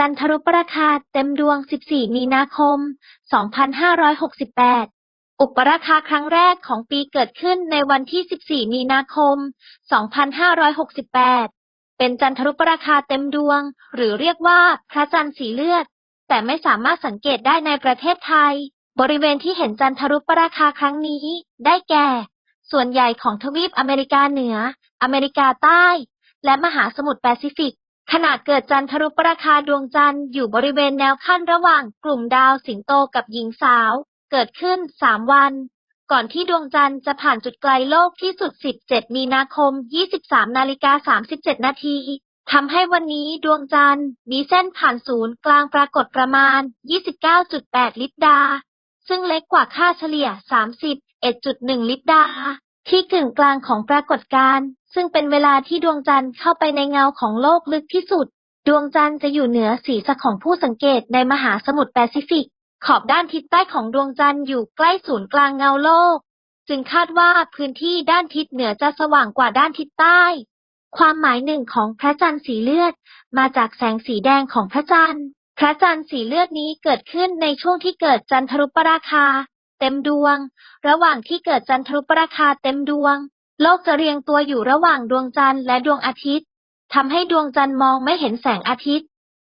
จันทรุปราคาเต็มดวง 14 มีนาคม 2568อุปราคาครั้งแรกของปีเกิดขึ้นในวันที่ 14 มีนาคม 2568 เป็นจันทรุปราคาเต็มดวง หรือเรียกว่าพระจันทร์สีเลือด แต่ไม่สามารถสังเกตได้ในประเทศไทย บริเวณที่เห็นจันทรุปราคาครั้งนี้ ได้แก่ ส่วนใหญ่ของทวีปอเมริกาเหนือ อเมริกาใต้ และมหาสมุทรแปซิฟิก ขณะเกิดจันทรุปราคาดวงจันทร์อยู่บริเวณแนวขั้นระหว่างกลุ่มดาวสิงโตกับหญิงสาว เกิดขึ้น 3 วัน ก่อนที่ดวงจันทร์จะผ่านจุดไกลโลกที่สุด 17 มีนาคม 23 นาฬิกา 37 นาทีทำให้วันนี้ดวงจันทร์มีเส้นผ่านศูนย์กลางปรากฏประมาณ 29.8 ลิปดา ซึ่งเล็กกว่าค่าเฉลี่ย 31.1 ลิปดา ที่กึ่งกลางของปรากฏการณ์ ซึ่งเป็นเวลาที่ดวงจันทร์เข้าไปในเงาของโลกลึกที่สุด ดวงจันทร์จะอยู่เหนือศีรษะของผู้สังเกตในมหาสมุทรแปซิฟิก ขอบด้านทิศใต้ของดวงจันทร์อยู่ใกล้ศูนย์กลางเงาโลก จึงคาดว่าพื้นที่ด้านทิศเหนือจะสว่างกว่าด้านทิศใต้ ความหมายหนึ่งของพระจันทร์สีเลือด มาจากแสงสีแดงของพระจันทร์ พระจันทร์สีเลือดนี้เกิดขึ้นในช่วงที่เกิดจันทรุปราคา เต็มดวง ระหว่างที่เกิดจันทรุปราคาเต็มดวง โลกจะเรียงตัวอยู่ระหว่างดวงจันทร์และดวงอาทิตย์ทำให้ดวงจันทร์มองไม่เห็นแสงอาทิตย์